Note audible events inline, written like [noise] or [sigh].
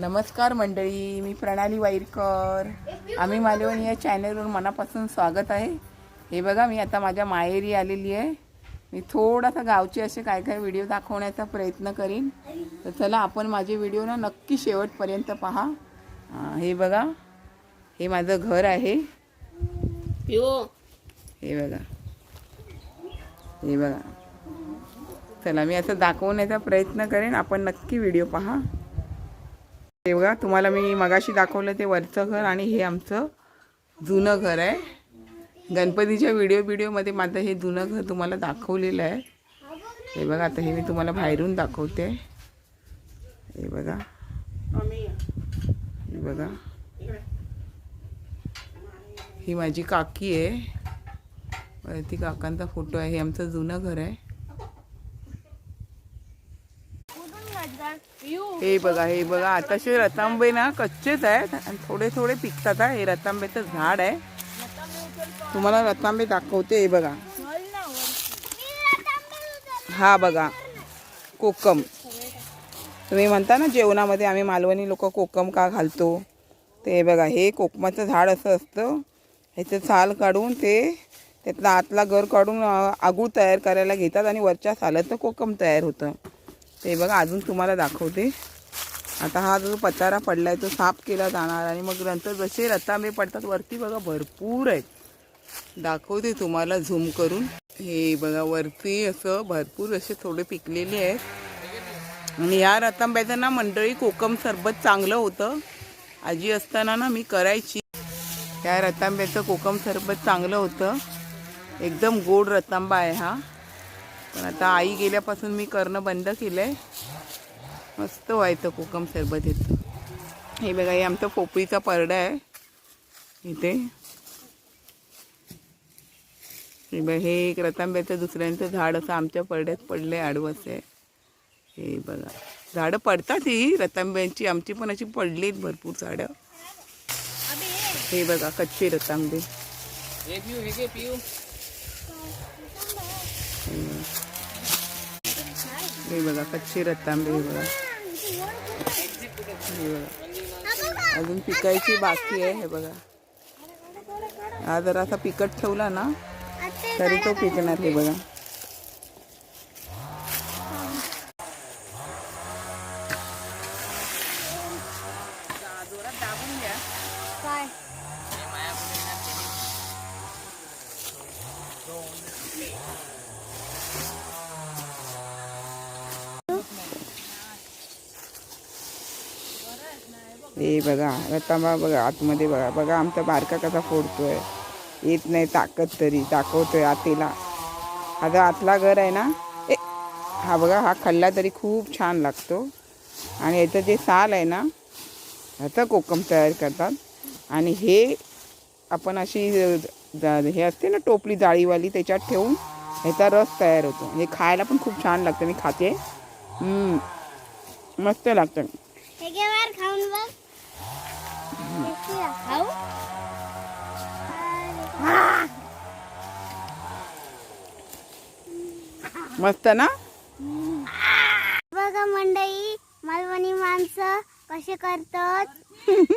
नमस्कार मंडळी मी प्रणाली वाईरकर. आम्ही मालवणी या चॅनलवर मनापासून स्वागत आहे. हे बघा मी आता माझ्या माहेरी आलेली आहे. मी थोडासा गावचे असे काय काय व्हिडिओ दाखवण्याचा प्रयत्न करीन. तर चला आपण माझे व्हिडिओ ना नक्की शेवटपर्यंत पहा. हे बघा हे माझं घर आहे. हे बघा. हे बघा. चला मी असं दाखवण्याचा प्रयत्न करेन. आपण नक्की व्हिडिओ पहा. हे बघा तुम्हाला मी मगाशी दाखवलं ते वरचं घर आणि हे आमचं जुनं घर आहे. गणपतीच्या व्हिडिओ व्हिडिओमध्ये माझं हे जुनं घर तुम्हाला दाखवलेलं आहे. हे बघा आता हे मी तुम्हाला बाहेरून दाखवते. हे बघा. हे बघा. ही माझी काकी आहे. ती काकांचा फोटो आहे. हे आमचं जुनं घर आहे. हे बघा हे बघा. आताशे रतांबे ना कच्चेच आहेत आणि थोडे थोडे पिकतात हे. रतांबेचं झाड आहे. तुम्हाला रतांबे दाखवते हे बघा. हा बघा कोकम. तुम्ही म्हणता ना जेवणामध्ये आम्ही मालवणी लोक कोकम का घालतो? ते हे बघा हे कोकमाचं झाड असं असतं. ह्याचं साल काढून ते त्यातला आतला गर काढून आगूळ तयार करायला घेतात आणि वरच्या सालाचं कोकम तयार होतं. ते बघा अजून तुम्हाला दाखवते. आता हा जो पचारा पडलाय तो साफ केला जाणार आणि मग नंतर जसे रतांबे पडतात वरती बघा भरपूर आहेत. दाखवते तुम्हाला झूम करून. हे बघा वरती असं भरपूर असे थोडे पिकलेले आहेत. आणि या रतांब्याचं ना मंडळी कोकम सरबत चांगलं होतं. आजी असताना ना मी करायची. त्या रतांब्याचं कोकम सरबत चांगलं होतं. एकदम गोड रतांबा आहे हा. पण आता आई गेल्यापासून मी करणं बंद केलं आहे मस्त व्हायचं कोकम सरबत येतं हे बघा हे आमचा पोपळीचा परडा आहे. इथे. हे बघा हे एक रतांब्याचं दुसऱ्यांचं झाड असं आमच्या परड्यात पडलं आहे आडवस आहे. हे बघा. झाडं पडतात ही रतांब्यांची. आमची पण अशी पडलीत भरपूर झाडं. हे बघा कच्चे रतांबे. हे पिऊ हे घे पिऊ. हे बघा कच्ची रतांबे हे बघा. हे बघा. अजून पिकायची बाकी आहे हे बघा. हा जर असा पिकट ठेवला ना तरी तो पिकणार हे बघा. हे बघा रतांबा बघा आतमध्ये बघा. बघा आमचा बारका कसा फोडतोय. येत नाही ताकद तरी दाखवतोय आतेला. हा जो आतला घर आहे ना ए हा बघा हा खाल्ला तरी खूप छान लागतो. आणि याचं जे साल आहे ना ह्याचं कोकम तयार करतात. आणि हे आपण अशी हे असते ना टोपली जाळीवाली त्याच्यात ठेवून ह्याचा रस तयार होतो. हे खायला पण खूप छान लागतं मी खाते. मस्त लागतं. खाऊन बघ. मस्त ना? बघा मंडई मालवणी माणसं कसे करतात? [laughs]